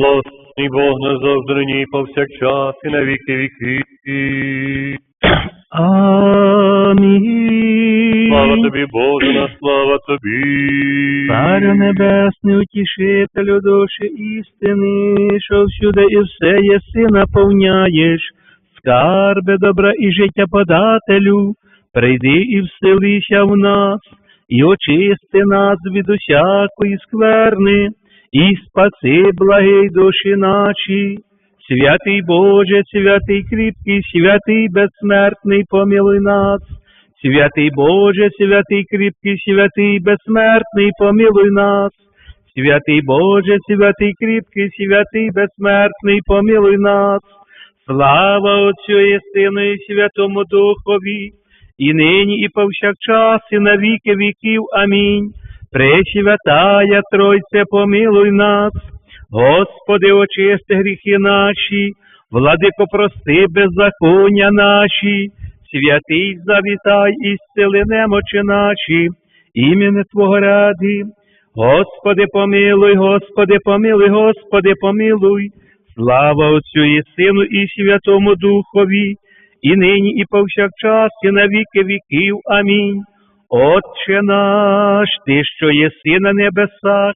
Благословений Бог назавжди нині повсякчас і на віки віки. Амінь. Слава тобі, Боже, на слава тобі. Царю небесний, утішителю душі істини, що всюди і все єси наповняєш, скарби добра і життя подателю, прийди і вселися в нас, і очисти нас від усякої скверни, і спаси благий душі наші. Святий Боже, святий кріпкий, святий безсмертний, помилуй нас. Святий Боже, святий кріпкий, святий безсмертний, помилуй нас. Святий Боже, святий кріпкий, святий безсмертний, помилуй нас. Слава Отцю і Сину і Святому Духові, і нині, і повсякчас, і на віки віків. Амінь. Пресвятая Тройце, помилуй нас. Господи, очисти гріхи наші, владико, прости беззаконня наші, святий завітай і зцели немочі наші, імені Твого ради. Господи, помилуй, Господи, помилуй, Господи, помилуй, слава Отцю і Сину, і Святому Духові, і нині, і повсякчас, і на віки віків. Амінь. Отче наш, Ти, що єси на небесах,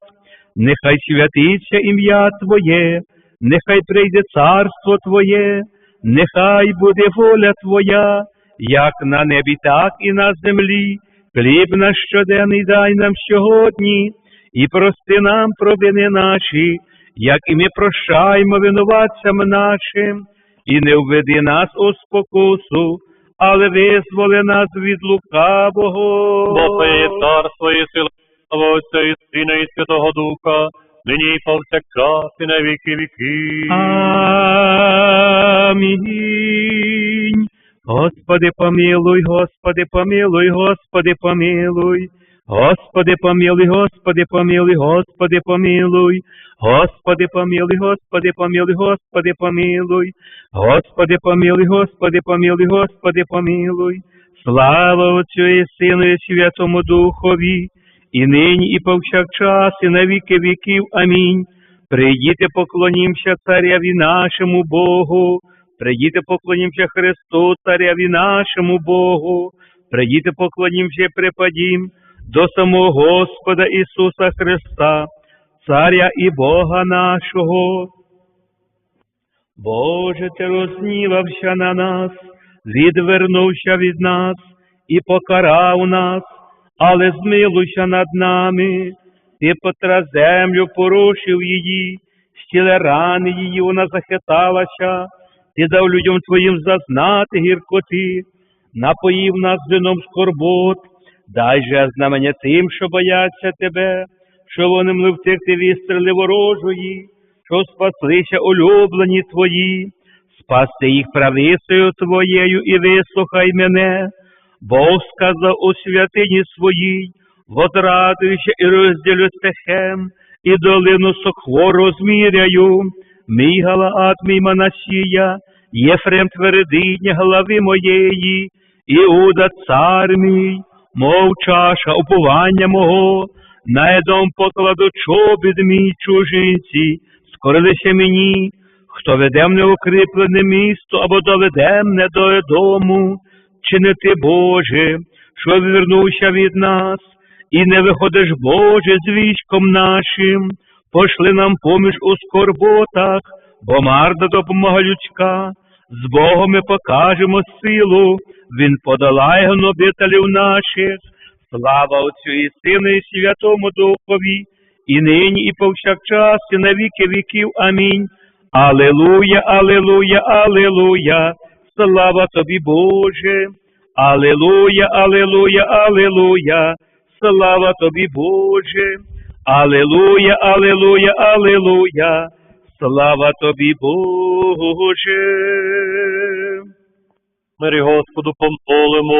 нехай святиться ім'я Твоє, нехай прийде царство Твоє, нехай буде воля Твоя, як на небі, так і на землі. Хліб наш щоденний дай нам сьогодні, і прости нам провини наші, як і ми прощаємо винуватцям нашим, і не введи нас у спокусу, але визволи нас від лукавого. Бо Твоє царство і сила, Отця і Сина і Святого Духа, нині і повсякчас і на віки віки. Амінь. Господи, помилуй, Господи, помилуй, Господи, помилуй. Господи, помилуй, Господи, помилуй, Господи, помилуй. Господи, помилуй, Господи, помилуй, Господи, помилуй. Господи, помилуй, Господи, помилуй, Господи, помилуй. Слава Отцю і Сину і Святому Духові, і нині, і повсякчас, і на віки віків. Амінь. Прийдіте, поклонімся царяві нашому Богу, прийдіте, поклонімся Христу, царяві нашому Богу, прийдіте, поклонімся, припадім до самого Господа Ісуса Христа, Царя і Бога нашого. Боже, ти рознівався на нас, відвернувся від нас і покарав нас, але змилуйся над нами. Ти потра землю порушив її, стіле рани її вона захиталася, ти дав людям твоїм зазнати гіркоти, напоїв нас вином скорбот, дай же знамення тим, що бояться тебе, що вони мли втекти вістріли ворожої, що спаслися улюблені твої, спасти їх правицею твоєю і вислухай мене, Бог сказав у святині своїй, возрадуюся і розділю стехем, і долину сохво розміряю, мій Галаат, мій Манасія, Єфрем твердиня глави моєї, Іуда цар мій, мов чаша уповання мого, на едом покладу чобід мій чужинці, скорилися мені, хто веде мене укріплене місто або доведе мене до Едому, чи ти, Боже, що відвернувся від нас, і не виходиш, Боже, з військом нашим, пошли нам поміж у скорботах, бо марна допомога людська, з Богом ми покажемо силу, Він подолає гнобителів наших, слава Отцю і Сину, і Святому Духові, і нині, і повсякчас, і на віки віків. Амінь. Алелуя, алелуя, алелуя, слава тобі, Боже. Алелуя, алелуя, алелуя, слава тобі, Боже. Алелуя, алелуя, алелуя, слава тобі, Боже. Мирі Господу помолимо.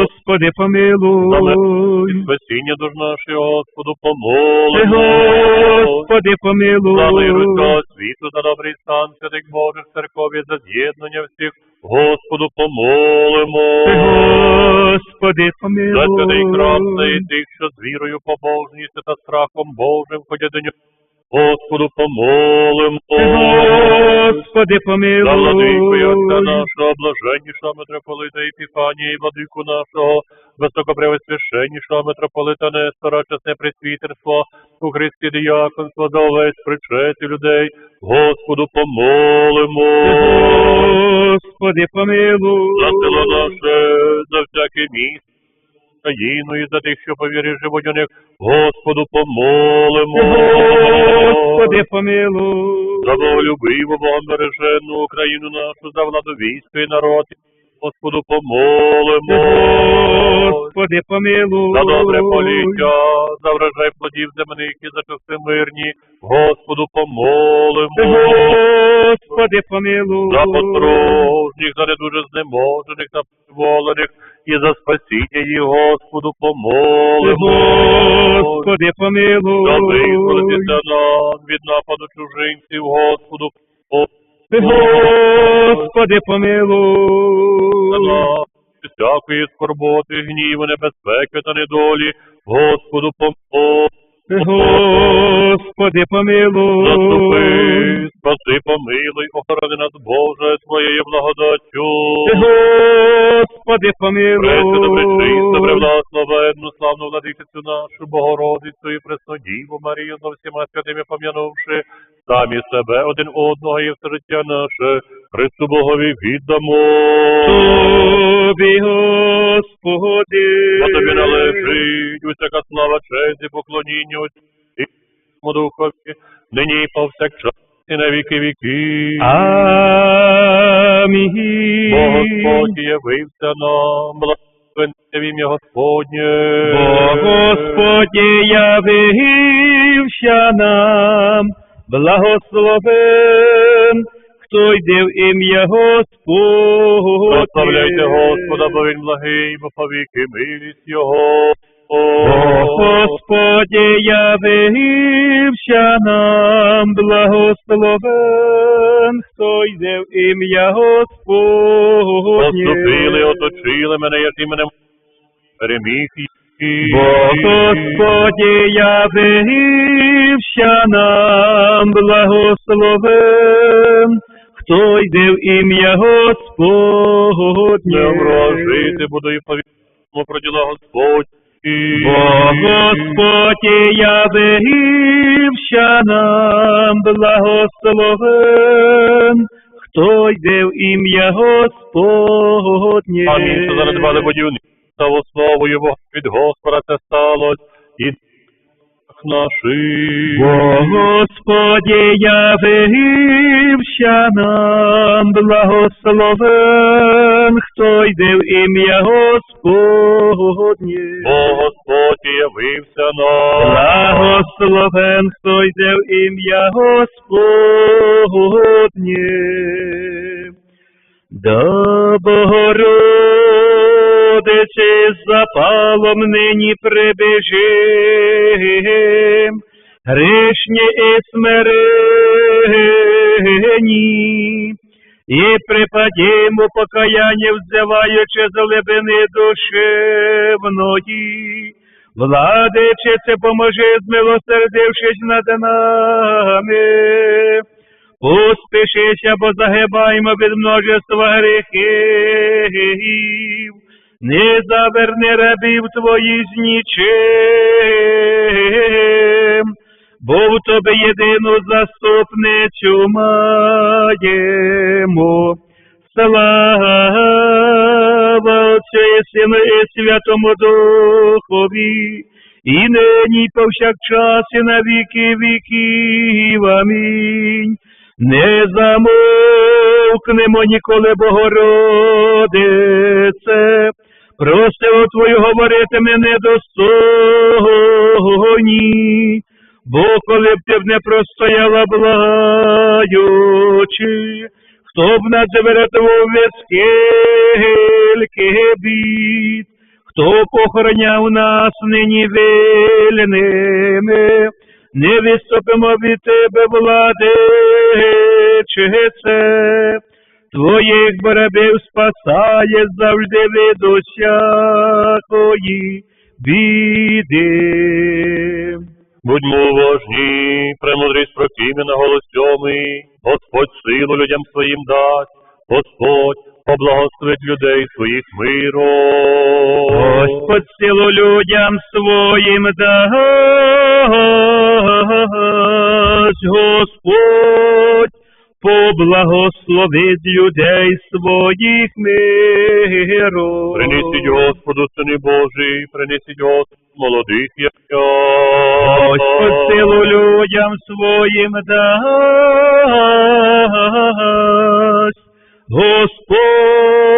Господи, помилуй. Спасіння душ нашої, Господу помолимо. Господи, помилуй. усього світу, за добрий стан святих Божих церкові, за з'єднання всіх, Господу помолимо. Господи, За святий помилуй. і тих, що з вірою, побожністю та страхом Божим ходять до нього. Господу помолимо. Господи, За владику і отця помилуй. нашого, блаженнішого митрополита Епіфанія і владику нашого, високопревосвященнішого митрополита Нестора, чесне пресвітерство, у Христі діяконство, за увесь причет і людей, Господу помолимо. Господи, помилуй. За село наше, за всяке місце, країну і за тих, що повірив живуть у них, Господу помолимо. Господи, помилуй. За боголюбиву, богомережену Україну нашу, за владу військо і народ, Господу помолимо. Господи, помилуй. За добре поліття, за врожай плодів земних і за часи мирні, Господу помолимо. Господи, помилуй. За острожніх, за недуже знеможених та волених, і за спасіння їх, Господу помолимо. Господи, помилуй. За визволитися нам від нападу чужинців, Господу помолимо. Господи, помилуй. всякої скорботи, гніву, небезпеки та недолі, Господу помогти. Господи, помилуй. Заступи, спаси, помилуй, охорони нас, Боже, Твоєю благодаттю. Господи, Пресвяту, пречисту, помилуй. превласловенну, славну владичицю нашу, Богородицю і Преснодіву Марію, за всіма святими пом'янувши, самі себе, один одного і все життя наше, Христу Богові віддамо. Тобі, Господи. Бо тобі належить усяка слава, честь і поклоніння і Духові, нині і повсякчас і на віки віки. Амінь. Бо Господь явився нам, благословенне в ім'я Господнє. Бо Господь явився нам, благословен, хто йде в ім'я Господнє. Прославляйте Господа, бо він благий, бо повіки милість Його. Бо Господь явився нам, благословен, хто йде в ім'я Господнє. Поступили, оточили мене, як іменем переміг їх. Бо Господь явився нам, благословен, хто йде в ім'я Господнє. Вражити буду і повідомо про діла Господь. Бо Господь явився нам, благословен, хто йде в ім'я Господнє. Амінь, що занедбали будівництва основою Бога від Господа це сталося і наших. Бо Господь явився нам, благословен, хто йде в ім'я Господнє. Бо Господь явився нам. Благословен, хто йде в ім'я Господнє. До Богородиці з запалом нині прибіжим, грішні і смирені, і припадімо покаяння, взяваючи з глибини душевної. Владичице, поможи, змилосердившись над нами. Успішися, бо загибаємо від множества гріхів. Не заверни рабів твоїх з нічим, бо в тобі єдину заступницю маємо. Слава Отцю і Сину і Святому Духові, і нині, повсякчас, і на віки віків. Амінь. Не замовкнемо ніколи, Богородице, просимо Твою говоритиме недостойні, бо коли б ти б не простояла благаючи, хто б нас врятував від скільки бід, хто похороняв нас нині вільними, не відступимо від тебе, владичице, твоїх барабів спасає завжди від усякої біди. Будьмо уважні, премудрість проким'я голос сьомий, Господь силу людям своїм дасть, Господь поблагословить людей своїх миром. Господь силу людям своїм дасть, Господь поблагословить людей своїх миром. Принесіть Господу, сини Божий, принесіть Господу молодих я. Господь силу людям своїм дасть, Господь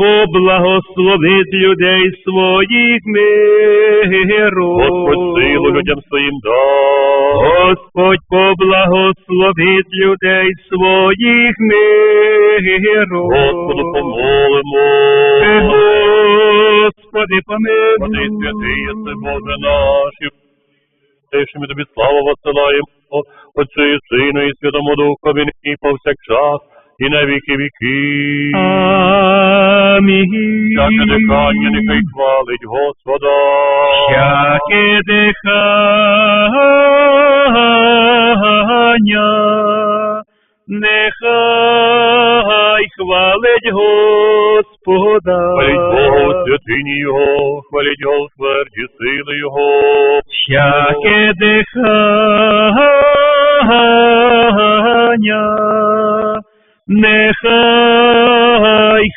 поблагословить людей своїх миром. Господь силу людям своїм дасть. Господь поблагословить людей своїх миром. Господу помолимо. Господи, помилуй. Води святий єси, Боже наш, і те, що ми тобі славу посилаємо, Отцю і Сину і Святому Духові, і повсякчас, і на віки віки. Амінь. Всяке дихання нехай хвалить Господа. Всяке дихання, нехай хвалить Господа. Хваліть Бога у святині Його, хваліть Його у смерті сили Його. Всяке дихання, нехай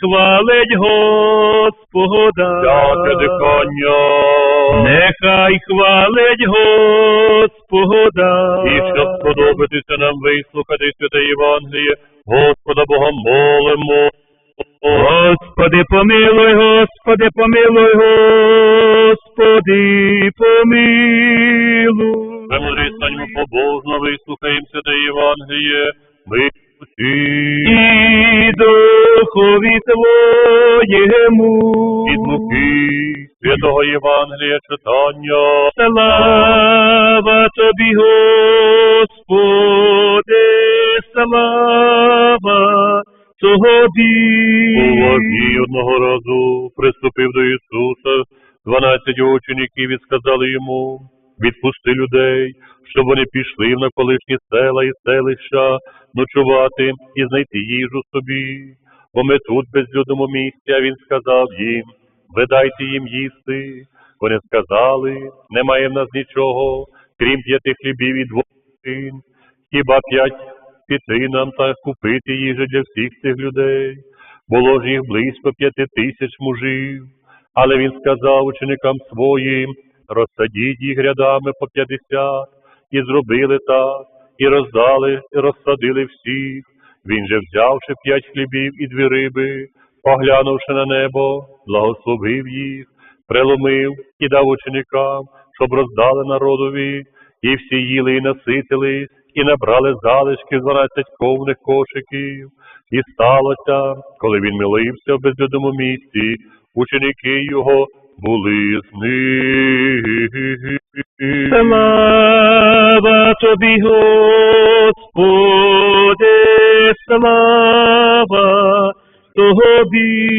хвалить Господа. Всяке дихання. Нехай хвалить Господа. І щоб сподобатися нам вислухати святе Євангеліє, Господа Бога молимо. Господи, помилуй, Господи, помилуй, Господи, помилуй. Премудрий станьмо побожно, вислухаємо святе Євангеліє, ми. І духові Твоєму. Від Луки, святого Євангелія читання. Слава Тобі, Господи, слава Тобі. У вогні одного разу приступив до Ісуса дванадцять учеників і сказали йому, відпусти людей, щоб вони пішли в навколишні села і селища ночувати і знайти їжу собі. Бо ми тут безлюдному місці, а він сказав їм, ви дайте їм їсти. Вони сказали, немає в нас нічого, крім п'яти хлібів і двох син. Хіба п'ять піти нам та купити їжу для всіх цих людей? Було ж їх близько п'яти тисяч мужів. Але він сказав ученикам своїм, розсадіть їх рядами по п'ятдесят, і зробили так, і роздали, і розсадили всіх. Він же, взявши п'ять хлібів і дві риби, поглянувши на небо, благословив їх, преломив і дав ученикам, щоб роздали народові, і всі їли і наситились, і набрали залишки дванадцять повних кошиків. І сталося, коли він милився в безлюдному місці, ученики його були з ним. Слава тобі, Господи, слава тобі.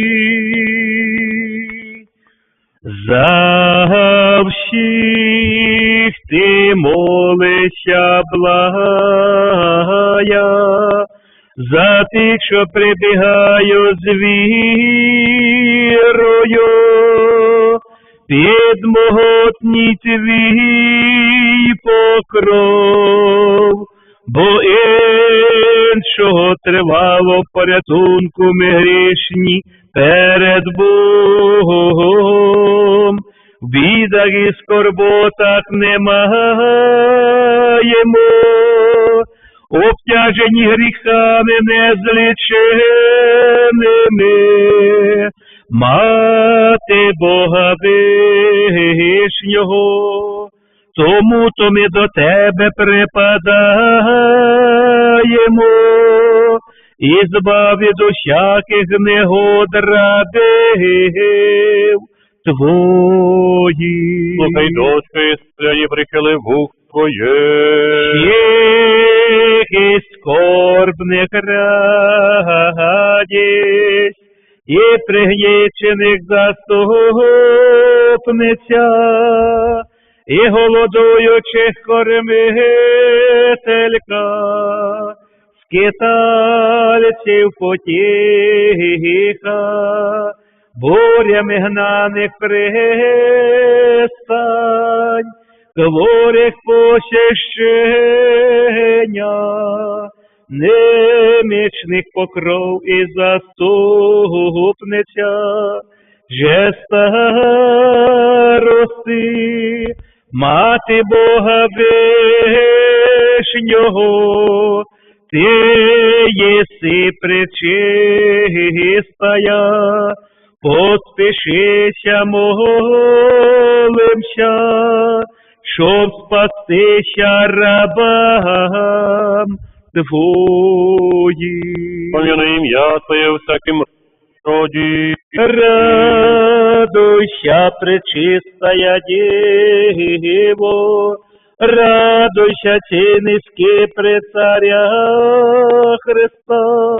За ти молишся благая, за тих, що прибігають з вірою, під могутній твій покров, бо іншого тривало порятунку ми грішні перед Богом. В бідах і скорботах не маємо, обтяжені гріхами незліченими, мати Бога вишнього, тому то ми до тебе припадаємо, і збав від усяких негод радив твої. Слухай, дочка, і прихили вух твоє. Всіх і скорбних радість, і пригнічених заступниця, і голодуючих кормителька, скитальців потіха, бурями гнаних пристань, хворих пощищення, немічних покров і заступниця, же старости, мати Бога вишнього, ти єси пречистая, поспішися молимся, щоб спастися рабам твоїм. Помяни ім'я Твоє всяким роді. Радуйся, пречистая Дево, радуйся, ці низькі при царя Христа,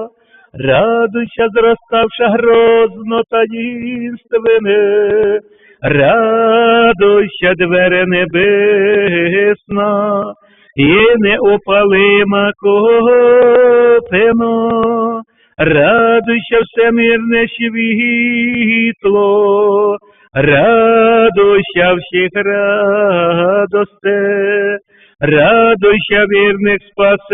радуйся, зроставша грозно таїнственне, радуйся, двері небесна, і неопалима копино, радуйся, всемирне світло, радуйся всіх радосте, радуйся вірних спасення,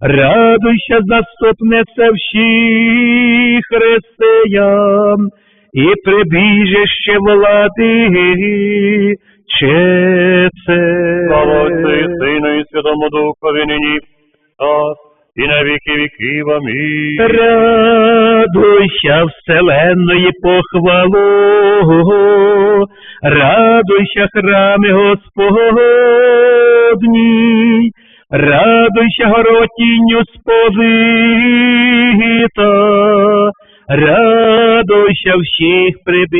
радуйся, заступниця всіх християн, і прибіжище влади чеце. Слава Отцю і Сину і Святому Духові нині, і на віки віків. Амінь. Радуйся, вселенної похвалу, радуйся, храми Господні, радуйся, горотінню сповита, радуйся всіх прибіжище,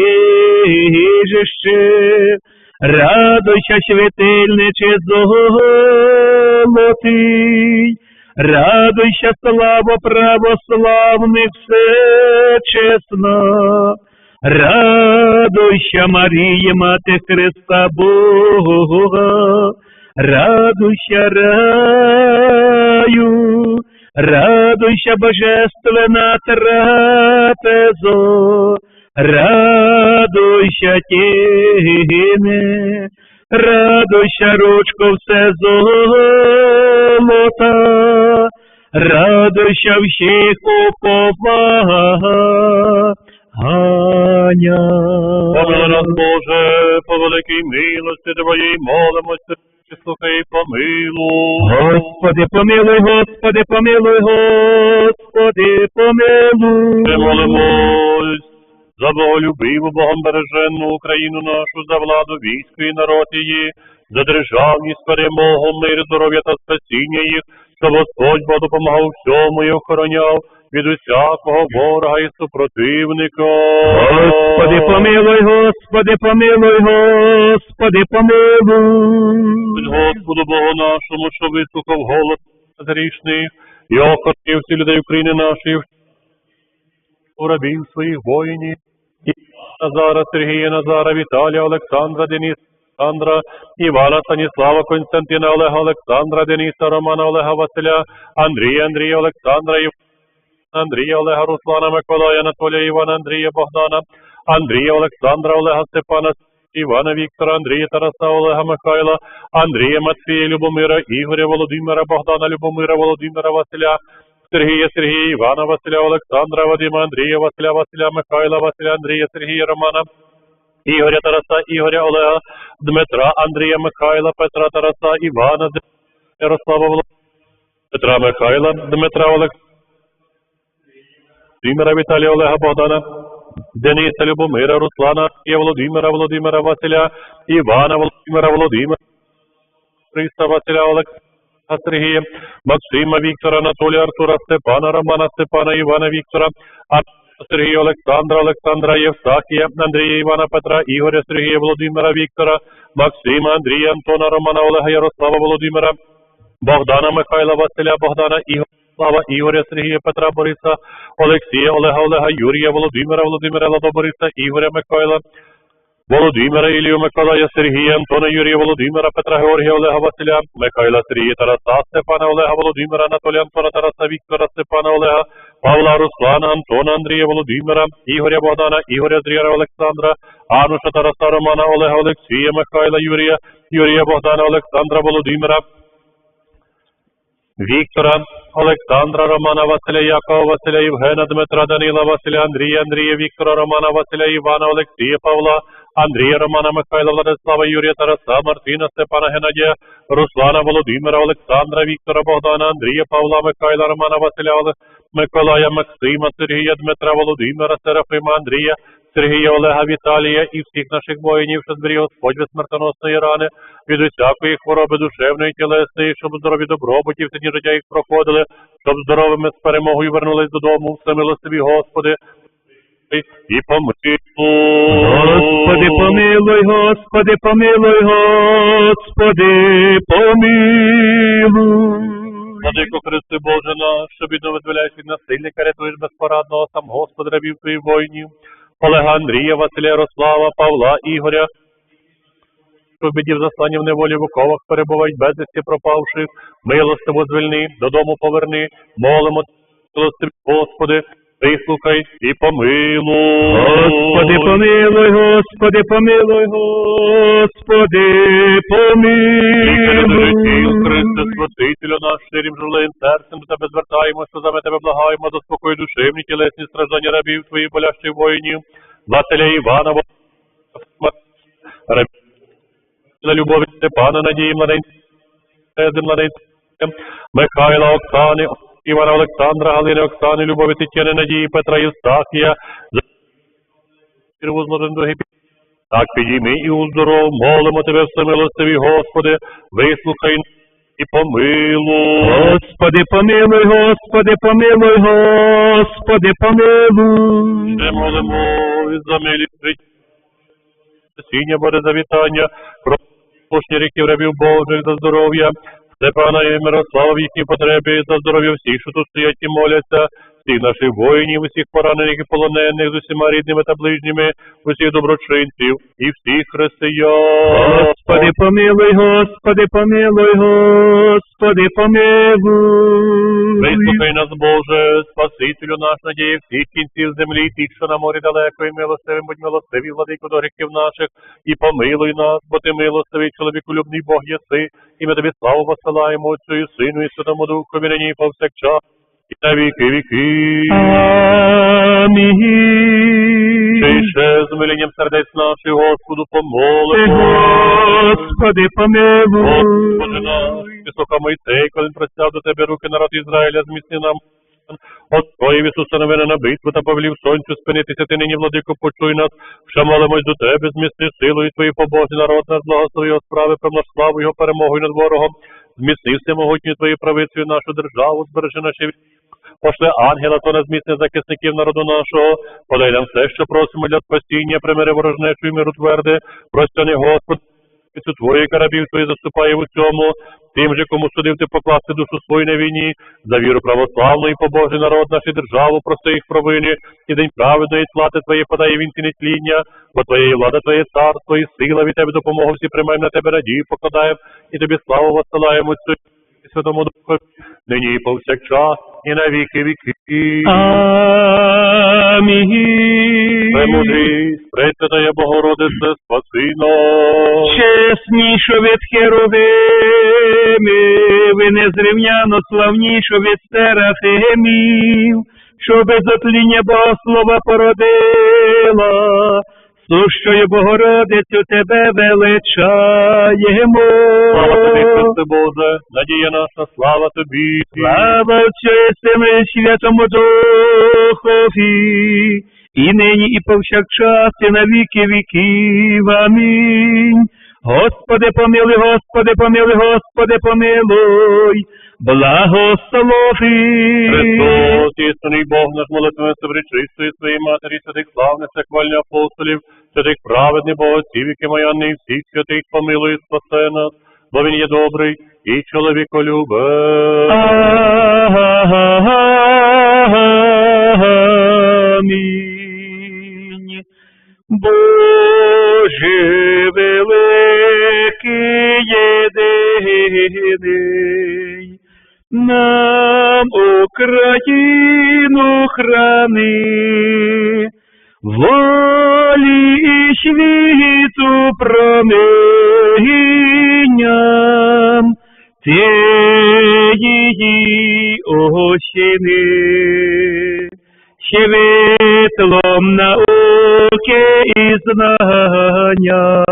радуйся, світильниче золотий, радуйся, слава православних все чесна, радуйся, Марія, Мати Христа Бога, радуйся, раю, радуйся, божественна трапезо, радуйся, тіни, радуйся, ручко все золота, радуйся всіх уповання. Помили нас, Боже, по великій милості Твоїй молимося, слухай, помилуй. Господи, помилуй, Господи, помилуй, Господи, помилуй. Ми молимось за боголюбиву, Богом береженну Україну нашу, за владу війську і народ її, за державність, перемогу, мир, здоров'я та спасіння їх, щоб Господь Бог допомагав всьому і охороняв від усякого ворога і супротивника. Господи, помилуй, Господи, помилуй, Господи, помилуй. Господу Богу нашому, що вислухав голос грішних і охоронив всі людей України нашої, у рабів своїх воїнів, Назара, Сергія, Назара, Віталія, Олександра, Дениса, Олександра, Івана, Станіслава, Константина, Олега, Олександра, Дениса, Романа, Олега, Василя, Андрія, Андрія, Олександра, Ів... Андрія, Олега, Руслана, Миколая, Анатолія, Івана, Андрія, Богдана, Андрія, Олександра, Олега, Степана, Івана, Віктора, Андрія, Тараса, Олега, Михайла, Андрія, Матвія, Любомира, Ігоря, Володимира, Богдана, Любомира, Володимира, Василя, Сергія, Сергія, Івана, Василя, Олександра, Вадима, Андрія, Василя, Василя, Михайла, Василя, Андрія, Сергія, Романа, Ігоря, Тараса, Ігоря, Олега, Дмитра, Андрія, Михайла, Петра, Тараса, Івана, Ярослава, Володимира, Петра, Михайла, Дмитра, Олександра, Володимира, Віталія, Олега, Богдана, Дениса, Любомира, Руслана, Володимира, Володимира, Василя, Івана, Володимира, Володимира, Христа, Василя, Олександра, Сергія, Максима, Віктора, Анатолія, Артура, Степана, Романа, Степана, Івана, Віктора, а Сергія, Олександра, Олександра, Євстахія, Андрія, Івана, Петра, Ігоря, Сергія, Володимира, Віктора, Максима, Андрія, Антона, Романа, Олега, Ярослава, Володимира, Богдана, Михайла, Василя, Богдана, Ігоря, Слава, Ігоря, Сергія, Петра, Бориса, Олексія, Олега, Олега, Юрія, Володимира, Володимира, Ладо, Бориса, Ігоря, Михайла, Володимира, Ілію, Миколая, Сергія, Антона, Юрія, Володимира, Петра, Георгія, Олега, Василя, Михайла, Сергія, Тараса, Степана, Олега, Володимира, Анатолія, Антона, Тараса, Віктора, Степана, Олега, Павла, Руслана, Антона, Андрія, Володимира, Ігоря, Богдана, Ігоря, Зріра, Олександра, Ануша, Тараса, Романа, Олега, Олексія, Михайла, Юрія, Юрія, Богдана, Олександра, Володимира, Віктора, Олександра, Романа, Василя, Якова, Василя, Євгена, Дмитра, Данила, Василя, Андрія, Андрія, Віктора, Романа, Василя, Івана, Олексія, Павла, Андрія, Романа, Михайла, Владислава, Юрія, Тараса, Мартина, Степана, Геннадія, Руслана, Володимира, Олександра, Віктора, Богдана, Андрія, Павла, Михайла, Романа, Василя, Миколая, Максима, Сергія, Дмитра, Володимира, Серафима, Андрія, Сергія, Олега, Віталія і всіх наших воїнів, що зберіг Господь від смертоносної рани, від усякої хвороби душевної, тілесної, щоб здорові добробуті в ціні життя їх проходили, щоб здоровими з перемогою вернулись додому, все милостиві Господи, і помилуй. Господи, помилуй, Господи, помилуй, Господи, помилуй. Владико Христи Боже наш, що бідно визволяєш від насильника, рятуєш безпорадного сам Господь рабів твоїх воїнів, Олега Андрія, Василя Ярослава, Павла, Ігоря, що в біді неволі в оковах перебувають безвісті пропавших, милостиво звільни, додому поверни, молимо, милостиві, Господи, вислухай і помилуй. Господи, помилуй, Господи, помилуй, Господи, Христе, помилуй. Спасителю наш, щирим журливим серцем до тебе звертаємося, за ми тебе благаємо, заспокой душевні тілесні страждання рабів твоїх болящих воїнів, Василя Івана, рабів любові Степана, Надії, младенця, младенця, Михайла, Оксани, Івана Олександра, Галини, Оксани, Любові Тетяни, Надії, Петра Євстахія, так підійми і уздоров, молимо тебе, всемилостиві Господи, вислухай і помилуй. Господи, помилуй, Господи, помилуй, Господи, помилуй. Ще молимо і за милість життя, спасіння, Боже, за вітання, про послушні ріків рабів Божих за здоров'я, Степана і Мирослава в їхній потребі, за здоров'я всіх, що тут стоять і моляться, всіх наших воїнів, усіх поранених і полонених, з усіма рідними та ближніми, усіх доброчинців і всіх християн. Господи, помилуй, Господи, помилуй, Господи, помилуй. Вислухай нас, Боже, Спасителю наш, надії всіх кінців землі, тих, що на морі далеко, і милостивим, будь милостивий, владико до гріхів наших, і помилуй нас, бо ти милостивий, чоловіколюбний Бог єси, і ми тобі славу посилаємо Отцю і Сину, і Святому нині і повсякчас, і на віки віки. Амінь. Чи ще з миленням сердець наших, Господу, помолимо. Господи, помилуй. Господи наш, висока Мойсей, коли він простяв до тебе руки народ Ізраїля, зміцни нам. Отроїв Ісуса новини на битву та повелів сонцю спинитися, ти нині, владико, почуй нас, що молимось до тебе, зміцни силою твої побожні народ наш, благослови його справи, певно славу його перемогою над ворогом, зміцни всемогутню твою правицею нашу державу, збережи наші Пошли ангела, то не зміцни захисників народу нашого, подай нам все, що просимо для спасіння, примири ворожнечу і миру тверди, простяни Господь, Цю твої карабів твої заступає в цьому, тим же, кому судив ти покласти душу свою на війні, за віру православну і побожий народ наш і державу, прости їх провини, і день праведної плати твоєї подає він ці нетління, бо твоєї влада, твоє царство і сила від тебе допомогу всі приймаємо на тебе надію покладаємо, і тобі славу і Святому Духу, нині і повсякчас, і на віки віки. Амінь. Премудрість, Пресвятая Богородице, спаси нас. Чеснішу від херовими, ви незрівняно славнішу від серафимів, що без отління Богослова породила, сущою Богородицю тебе величаємо. Слава тобі, Христе Боже, надія наша, слава тобі. Слава Отцю і Сину і Святому Духові, і нині, і повсякчас, і на віки віків. Амінь. Господи, помилуй, Господи, помилуй, Господи, помилуй, благослови. Христос, істинний Бог, наш молитвами собречистої своєї матері, святих славних, хвальні апостолів, святих праведних богоців, які мояни, і всіх святих помилуй, і спасе нас, бо він є добрий і чоловіколюбець. Амінь. Боже великий єдиний, нам Україну храни, волі і світу промінням, ти її осіни, світлом науки і знання,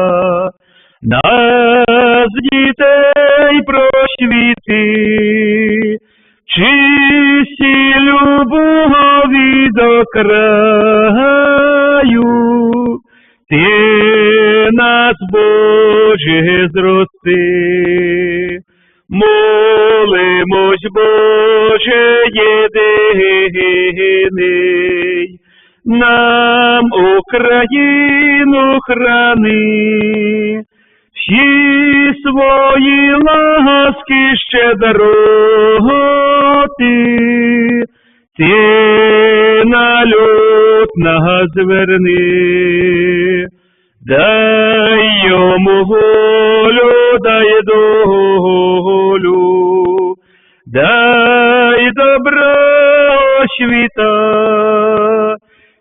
нас дітей просвіти, чисті любові до краю, ти нас, Боже, зрости. Молимось, Боже єдиний, нам Україну храни, всі свої ласки щедроти, ти на люд нас зверни, дай йому волю, дай долю, дай добро світа,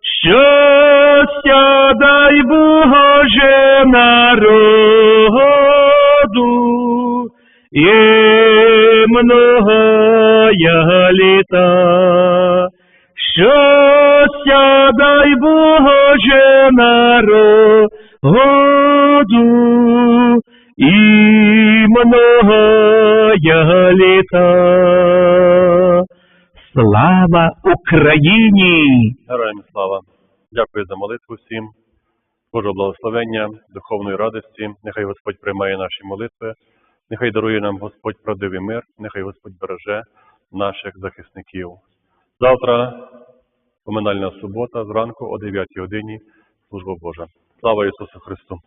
щастя дай Боже народу, і многая літа. Щастя дай Боже народу, і многая літа. Слава Україні! Героям слава. Дякую за молитву всім. Божого благословення, духовної радості. Нехай Господь приймає наші молитви. Нехай дарує нам Господь правдивий мир. Нехай Господь береже наших захисників. Завтра поминальна субота, зранку о 9 годині. Служба Божа. Слава Ісусу Христу!